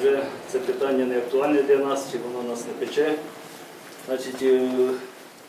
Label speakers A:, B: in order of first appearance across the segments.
A: вже це питання не актуальне для нас, чи воно нас не пече. Значить, е,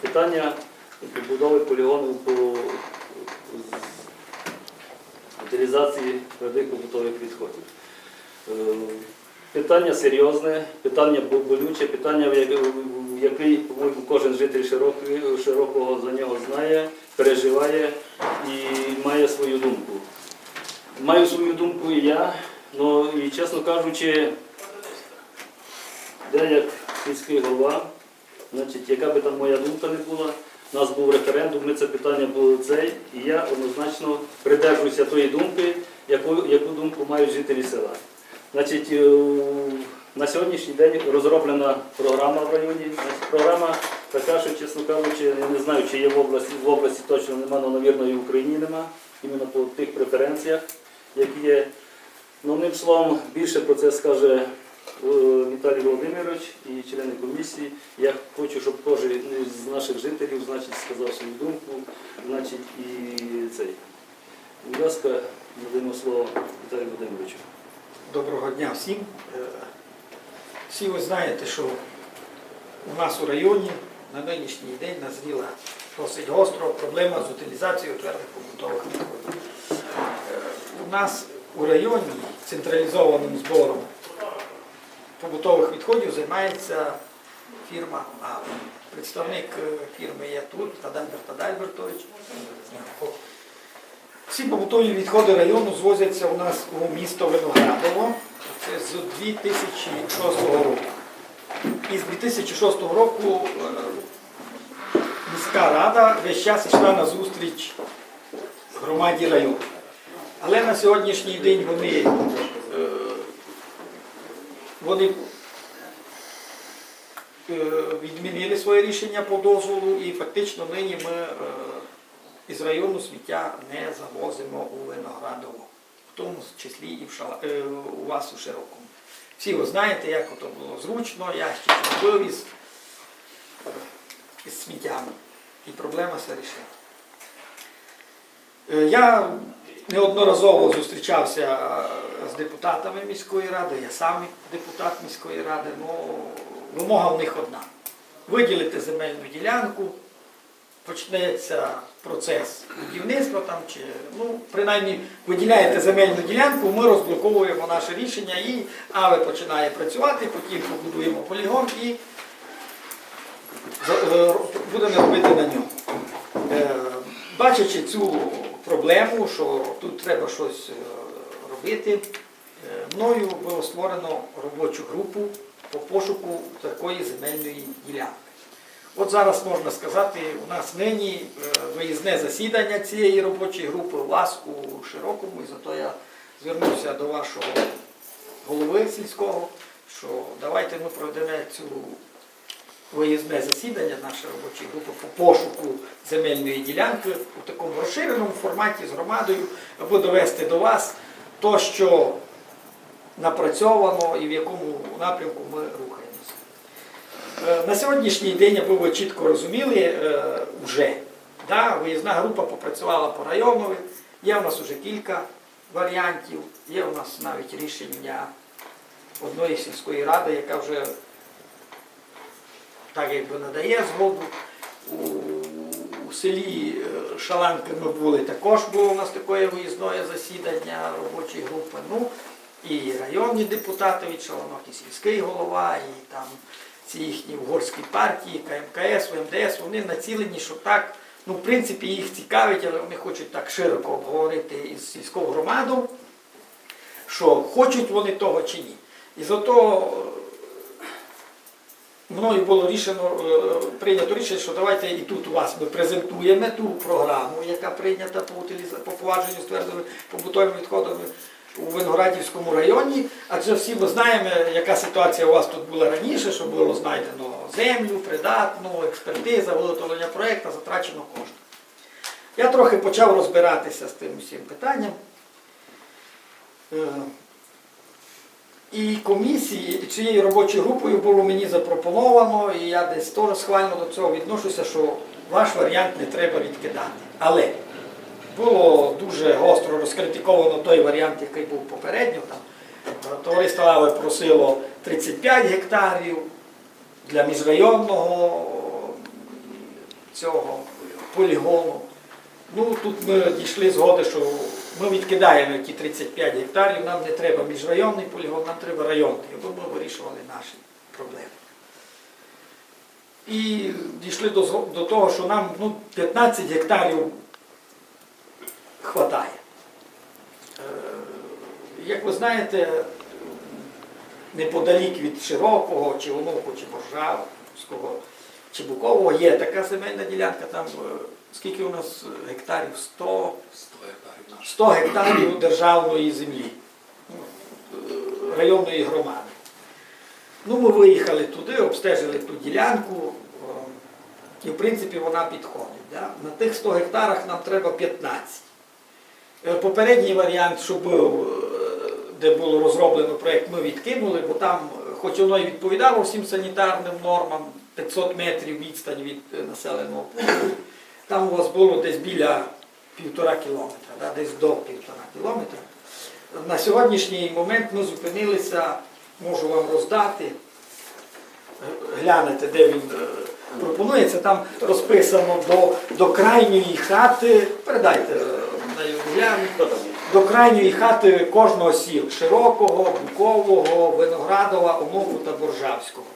A: питання побудови полігону по утилізації твердих побутових відходів. Е, Питання серйозне, питання болюче, питання, яке- кожен житель широкого за нього знає, переживає і має свою думку. Маю свою думку і я, ну і чесно кажучи, де як сільський голова, значить, яка би там моя думка не була, у нас був референдум, ми це питання було цей, і я однозначно придержуюся тої думки, яку, яку думку мають жителі села. Значить, е, на сьогоднішній день розроблена програма в районі. Програма така, що, чесно кажучи, я не знаю, чи є в області, в області точно нема, але, навірно, і в Україні нема, іменно по тих преференціях, які є. Ну, одним словом, більше про це скаже е, Віталій Володимирович і члени комісії. Я хочу, щоб кожен з наших жителів значить, сказав свою думку, значить, і цей. Будь ласка, надаємо слово Віталію Володимировичу.
B: Доброго дня всім. Е, Всі ви знаєте, що у нас у районі на нинішній день назріла досить гостро проблема з утилізацією твердих побутових відходів. Е, У нас у районі централізованим збором побутових відходів займається фірма АВ. Представник е, фірми є тут, Адальберт Адальбертович. Всі побутові відходи району звозяться у нас у місто Виноградово. Це з 2006 року. І з 2006 року е, міська рада весь час йшла на зустріч громаді району. Але на сьогоднішній день вони, е, вони е, відмінили своє рішення по дозволу і фактично нині ми е, із району сміття не завозимо у Виноградово, в тому числі і в Шала, у вас у Широкому. Всі ви знаєте, як ото було зручно, ящик вивіз е, із сміттями. І проблема все рішила. Е, Я неодноразово зустрічався е, з депутатами міської ради, я сам депутат міської ради, ну вимога в них одна. Виділити земельну ділянку, почнеться процес будівництва там, чи ну, принаймні виділяєте земельну ділянку, ми розблоковуємо наше рішення і АВЕ починає працювати, потім побудуємо полігон і е, будемо робити на ньому. Е, Бачачи цю проблему, що тут треба щось е, робити, е, мною було створено робочу групу по пошуку такої земельної ділянки. От зараз можна сказати, у нас нині е, виїзне засідання цієї робочої групи у вас у Широкому, і зато я звернувся до вашого голови сільського, що давайте ми проведемо цю виїзне засідання нашої робочої групи по пошуку земельної ділянки у такому розширеному форматі з громадою, аби довести до вас то, що напрацьовано і в якому напрямку ми рухаємося. Е, На сьогоднішній день, аби ви чітко розуміли, е, вже да, виїзна група попрацювала по району. Є у нас вже кілька варіантів, є у нас навіть рішення одної сільської ради, яка вже так якби надає згоду. У, селі е, Шаланки ми були, також було у нас таке виїзне засідання робочої групи. Ну, і районні депутати від Шаланок, і сільський голова, і там ці їхні угорські партії, КМКС, ВМДС, вони націлені, що так, ну, в принципі, їх цікавить, але вони хочуть так широко обговорити із сільською громадою, що хочуть вони того чи ні. І зато мною було рішено, е, прийнято рішення, що давайте і тут у вас ми презентуємо ту програму, яка прийнята по, утиліза- по повадженню з твердими побутовими відходами у Виноградівському районі. Адже всі ми знаємо, яка ситуація у вас тут була раніше, що було знайдено землю, придатну, експертиза, виготовлення проєкту, затрачено кошти. Я трохи почав розбиратися з тим усім питанням. І комісії, цією робочою групою було мені запропоновано, і я десь теж схвально до цього відношуся, що ваш варіант не треба відкидати. Але було дуже гостро розкритиковано той варіант, який був попередньо. Там Товариство Аве просило 35 гектарів для міжрайонного цього полігону. Ну, тут ми дійшли згоди, що ми відкидаємо ті 35 гектарів, нам не треба міжрайонний полігон, нам треба районний, аби ми вирішували наші проблеми. І дійшли до, до того, що нам ну, 15 гектарів хватає. Е, Як ви знаєте, неподалік від Широкого, чи Онуку, чи Боржавського, чи Букового є така земельна ділянка, там е, скільки у нас гектарів? 100, 100 гектарів державної землі, е, районної громади. Ну, ми виїхали туди, обстежили ту ділянку, е, і в принципі вона підходить. Да? На тих 100 гектарах нам треба 15. Е, Попередній варіант, що був, е, де було розроблено проєкт, ми відкинули, бо там, е, хоч воно і відповідало всім санітарним нормам, 500 метрів відстань від е, населеного пункту, там у вас було десь біля півтора кілометра, да, десь до півтора кілометра. На сьогоднішній момент ми зупинилися, можу вам роздати, глянете, де він е, пропонується, там розписано до, до крайньої хати, передайте е, на до крайньої хати кожного сіл Широкого, Букового, Виноградова, Онуку та Боржавського.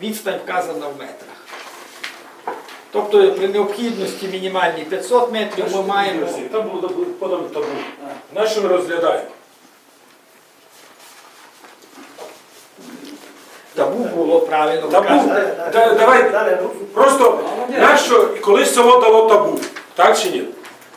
B: Відстань вказана в метрах. Тобто при необхідності мінімальній 500 метрів ми маємо.
C: Там було подано табу. На що ми розглядаємо?
B: Табу було правильно. ви
C: Табу. Да- Давай просто нащо колись село дало табу, так чи ні?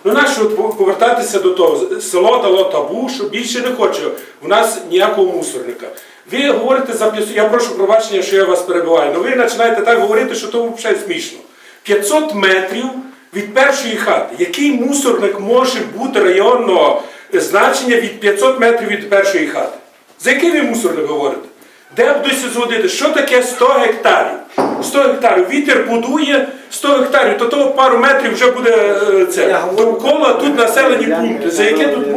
C: Ну нащо по- повертатися до того? Село дало табу, що більше не хоче. У нас ніякого мусорника. Ви говорите за 500, я прошу пробачення, що я вас перебиваю, але ви починаєте так говорити, що то взагалі смішно. 500 метрів від першої хати. Який мусорник може бути районного значення від 500 метрів від першої хати? За який ви мусорник говорите? Де б досі зводити? Що таке 100 гектарів? 100 гектарів. Вітер будує 100 гектарів, то того пару метрів вже буде е, це. Довкола тут населені пункти. За яке тут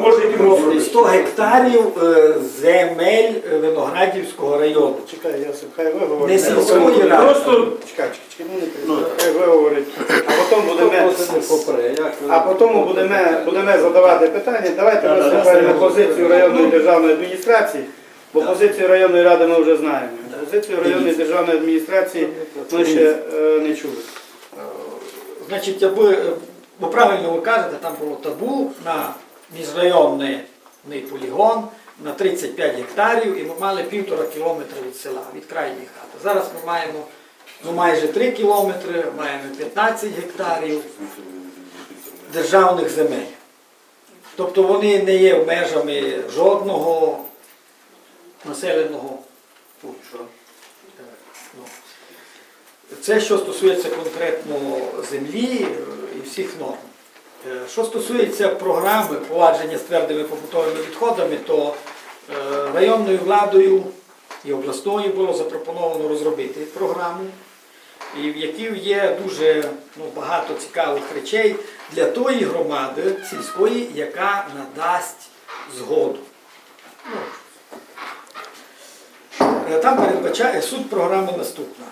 C: може йти мусорник?
B: 100 гектарів е, земель е, Виноградівського району.
D: Чекай, Йосип, хай ви говорите.
B: Не сільської ради.
C: Просто
D: Чекай, чекай, чекай, ну не. Хай ви говорите. А потім будемо, а потім будемо, будемо задавати питання. Давайте ми слухаємо позицію районної державної адміністрації, бо позицію районної ради ми вже знаємо. Позицію районної державної адміністрації ми ще е, не чули.
B: Значить, аби, е, бо правильно ви кажете, там було табу на міжрайонний полігон на 35 гектарів, і ми мали півтора кілометра від села, від крайньої хати. Зараз ми маємо ну, майже 3 кілометри, маємо 15 гектарів державних земель. Тобто вони не є межами жодного населеного пункту. Ну, Це що стосується конкретно землі е, і всіх норм. Е, Що стосується програми повадження з твердими побутовими відходами, то е, районною владою і обласною було запропоновано розробити програму, в якій є дуже ну, багато цікавих речей для тої громади сільської, яка надасть згоду. Ну, Там передбачає суть програми наступна,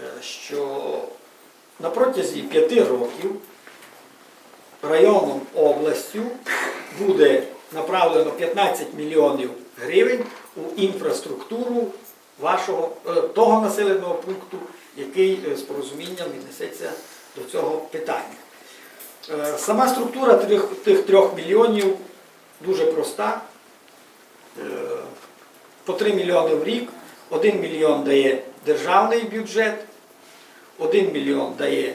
B: е, що на протязі п'яти років районом областю буде направлено 15 мільйонів гривень у інфраструктуру вашого е, того населеного пункту, який е, з порозумінням віднесеться до цього питання. Сама структура тих, тих трьох мільйонів дуже проста. По 3 мільйони в рік. 1 мільйон дає державний бюджет, 1 мільйон дає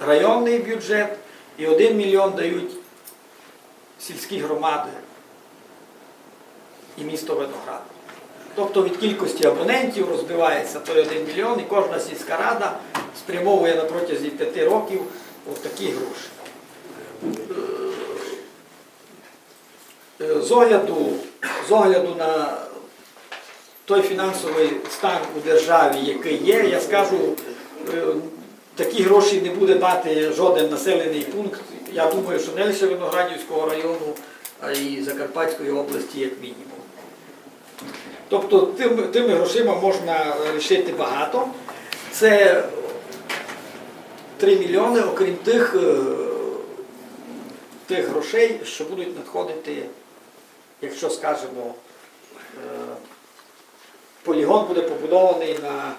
B: районний бюджет і 1 мільйон дають сільські громади і місто Виноград. Тобто від кількості абонентів розбивається той 1 мільйон і кожна сільська рада спрямовує на протязі 5 років такі гроші. Е, З огляду, з огляду на той фінансовий стан у державі, який є, я скажу, е, такі гроші не буде дати жоден населений пункт. Я думаю, що не лише Виноградівського району, а й Закарпатської області, як мінімум. Тобто тим, тими грошима можна рішити багато. Це 3 мільйони, окрім тих, е, тих грошей, що будуть надходити, якщо скажемо, е, полігон буде побудований на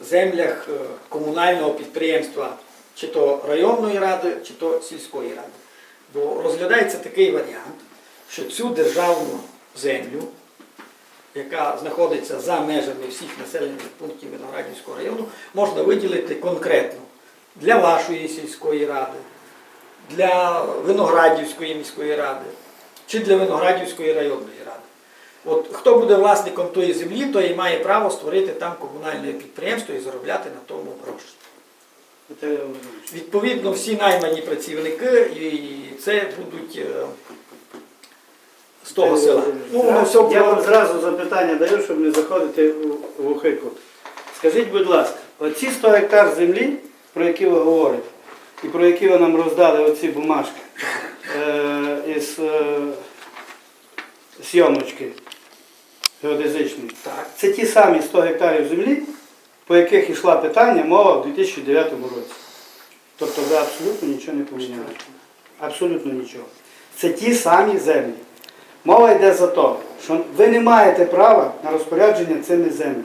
B: землях е, комунального підприємства, чи то районної ради, чи то сільської ради. Бо розглядається такий варіант, що цю державну землю, яка знаходиться за межами всіх населених пунктів Виноградівського району, можна виділити конкретно для вашої сільської ради, для Виноградівської міської ради чи для Виноградівської районної ради. От хто буде власником тої землі, той і має право створити там комунальне підприємство і заробляти на тому гроші. Відповідно, всі наймані працівники і це будуть е, з того села. Ну, воно все
D: Я вам зразу запитання даю, щоб не заходити в глухий кут. Скажіть, будь ласка, оці 100 гектар землі, про які ви говорите, і про які ви нам роздали оці бумажки е, із е, зйомочки геодезичної,
B: Так.
D: це ті самі 100 гектарів землі, по яких йшла питання мова в 2009 році. Тобто ви абсолютно нічого не поміняли. Абсолютно нічого. Це ті самі землі. Мова йде за те, що ви не маєте права на розпорядження цими землями.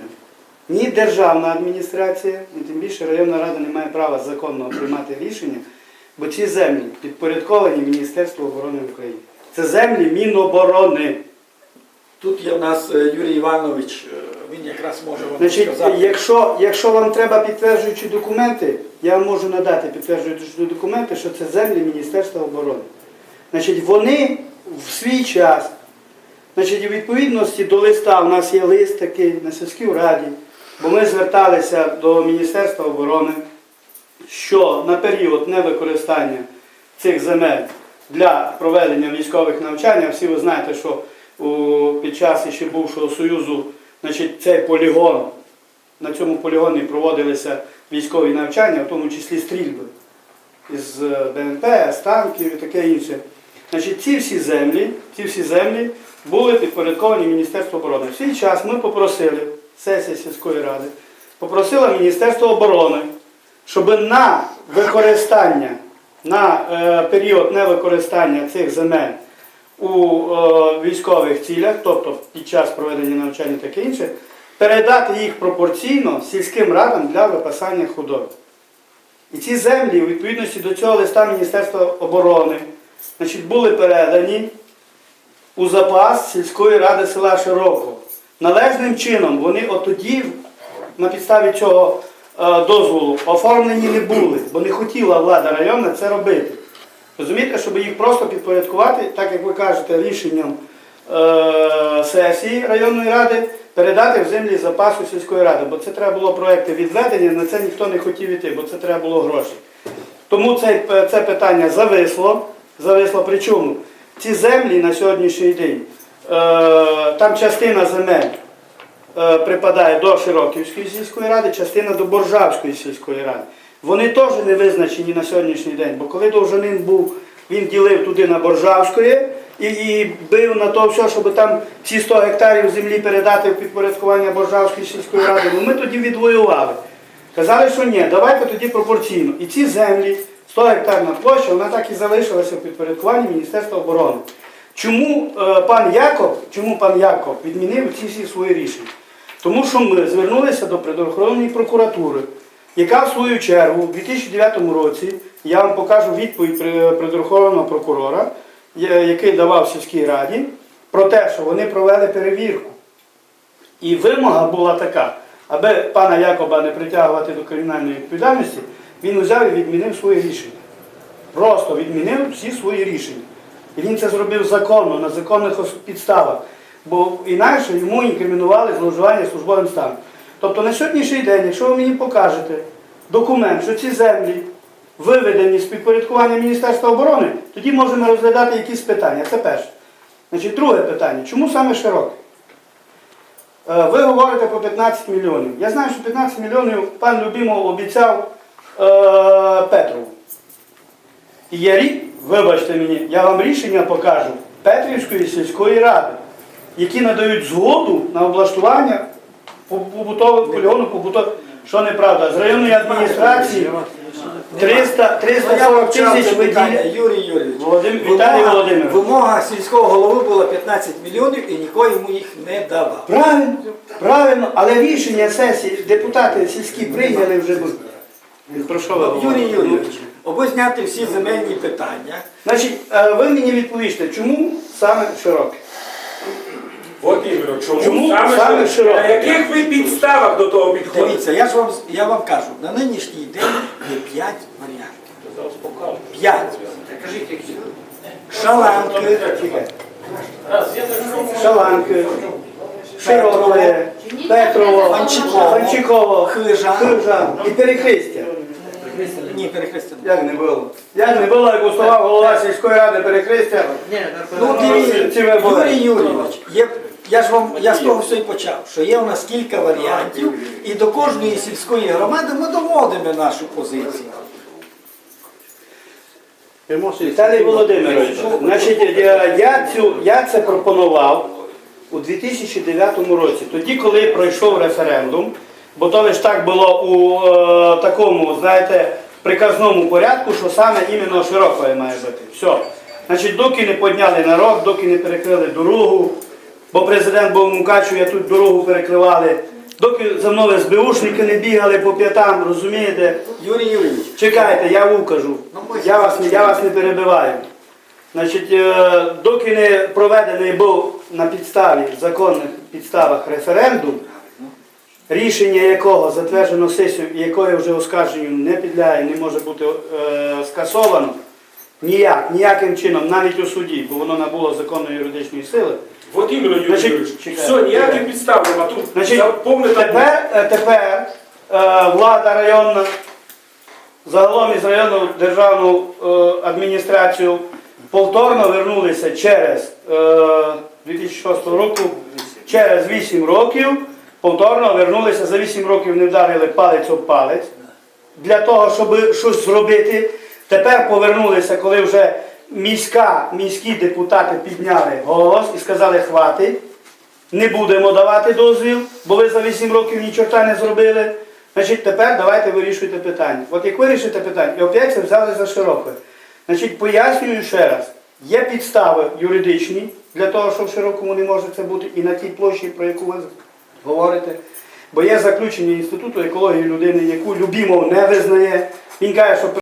D: Ні державна адміністрація, ні тим більше районна рада не має права законно приймати рішення, бо ці землі підпорядковані Міністерству оборони України. Це землі Міноборони.
B: Тут є у нас е, Юрій Іванович, е, він якраз може вам
D: Значить,
B: сказати.
D: якщо, якщо вам треба підтверджуючі документи, я вам можу надати підтверджуючі документи, що це землі Міністерства оборони. Значить, вони в свій час, значить, у відповідності до листа, у нас є лист такий на сільській раді, бо ми зверталися до Міністерства оборони, що на період невикористання цих земель для проведення військових навчань, а всі ви знаєте, що під час ще бувшого Союзу значить, цей полігон, на цьому полігоні проводилися військові навчання, в тому числі стрільби із е, БНП, з танків і таке інше. Значить, ці всі землі, ці всі землі були підпорядковані Міністерству оборони. В свій час ми попросили, сесія сільської ради, попросила Міністерство оборони, щоб на використання, на е, період невикористання цих земель у е, військових цілях, тобто під час проведення навчання таке інше, передати їх пропорційно сільським радам для випасання худоби. І ці землі, у відповідності до цього листа Міністерства оборони, значить, були передані у запас сільської ради села Широко. Належним чином вони отоді, на підставі цього е, дозволу, оформлені не були, бо не хотіла влада районна це робити. Розумієте, щоб їх просто підпорядкувати, так як ви кажете, рішенням е, сесії районної ради передати в землі запасу сільської ради. Бо це треба було проекти відведення, на це ніхто не хотів іти, бо це треба було гроші. Тому це, це питання зависло. Зависло причому ці землі на сьогоднішній день, е, там частина земель е, припадає до Широківської сільської ради, частина до Боржавської сільської ради. Вони теж не визначені на сьогоднішній день, бо коли Довжанин був, він ділив туди на Боржавської і, і бив на то все, щоб там ці 100 гектарів землі передати в підпорядкування Боржавської сільської ради. Ну ми тоді відвоювали. Казали, що ні, давайте тоді пропорційно. І ці землі, 100 гектарна площа, вона так і залишилася в підпорядкуванні Міністерства оборони. Чому е, пан Яков, чому пан Яков відмінив ці всі свої рішення? Тому що ми звернулися до природоохоронної прокуратури, яка в свою чергу у 2009 році, я вам покажу відповідь при- природоохоронного прокурора, який давав сільській раді, про те, що вони провели перевірку. І вимога була така, аби пана Якоба не притягувати до кримінальної відповідальності, він взяв і відмінив свої рішення. Просто відмінив всі свої рішення. І він це зробив законно, на законних підставах. Бо інакше йому інкримінували зловживання службовим станом. Тобто на сьогоднішній день, якщо ви мені покажете документ, що ці землі виведені з підпорядкування Міністерства оборони, тоді можемо розглядати якісь питання. Це перше. Значить, друге питання. Чому саме широке? Е, Ви говорите про 15 мільйонів. Я знаю, що 15 мільйонів пан Любімов обіцяв е, Петрову. І є рік, вибачте мені, я вам рішення покажу Петрівської сільської ради. які надають згоду на облаштування побутового полігону, побутового, що неправда, з районної адміністрації 300,
B: Ну,
D: 340 тисяч виділяє.
B: Юрій Юрійович.
D: Володим- Віталій
B: Вимога-
D: Володимирович.
B: Вимога сільського голови була 15 мільйонів і ніхто йому їх не давав.
D: Правильно, правильно, але рішення сесії депутати сільські прийняли вже. Про що ви говорите?
B: Юрій Юрійович, аби зняти всі земельні питання,
D: Значить, е, ви мені відповісте, чому саме широке?
C: От іменно, чому,
D: Чому
C: саме,
D: саме
C: що-
D: широке?
C: на яких ви підставах до того підходите?
B: дивіться, я ж вам, я вам кажу, на нинішній день є 5 варіантів. 5. Шаланки,
D: Шаланки, Широке, Петрово,
B: Фанчиково,
D: Фанчиково,
B: Хижа.
D: Хижа і Перехрестя.
B: ні, перехрестя.
D: Як не було? Як не було, як уставав голова сільської ради Перехрестя.
B: Ну дивіться. Юрій Юрійович, є, я ж вам я з того все і почав, що є у нас кілька варіантів, і до кожної сільської громади ми доводимо нашу позицію.
D: Віталій Володимирович, значить, я, цю, я це пропонував у 2009 році, тоді, коли пройшов референдум, бо то лише так було у е, такому, знаєте, приказному порядку, що саме іменно широкою має бути. Все. Значить, доки не підняли народ, доки не перекрили дорогу, бо президент був в Мукачеві, а тут дорогу перекривали, доки за мною СБУшники не бігали по п'ятам, розумієте?
B: Юрій Юрійович,
D: Чекайте, я укажу. Я вас, я вас не перебиваю. Значить, е, доки не проведений був на підставі, законних підставах референдум, рішення якого затверджено сесію, якої вже оскарженню не підлягає, не може бути е, скасовано, ніяк, ніяким чином, навіть у суді, бо воно набуло законної юридичної сили. Значить,
C: Юрійович.
D: чекай,
C: Все, ніяких
D: чекай.
C: підстав нема. Тут
D: Значить,
C: повне
D: тепер, е, тепер е, влада районна, загалом із районну державну е, адміністрацію повторно вернулися через е, 2006 року, через 8 років, повторно вернулися за 8 років, не вдарили палець об палець для того, щоб щось зробити. Тепер повернулися, коли вже міська, міські депутати підняли голос і сказали, хватить. Не будемо давати дозвіл, бо ви за 8 років ні чорта не зробили. Значить, тепер давайте вирішуйте питання. От як вирішите питання, і опять це взяли за широке. Значить, пояснюю ще раз, є підстави юридичні для того, що в широкому не може це бути, і на тій площі, про яку ви говорите. Бо є заключення Інституту екології людини, яку Любімов не визнає. Він каже, що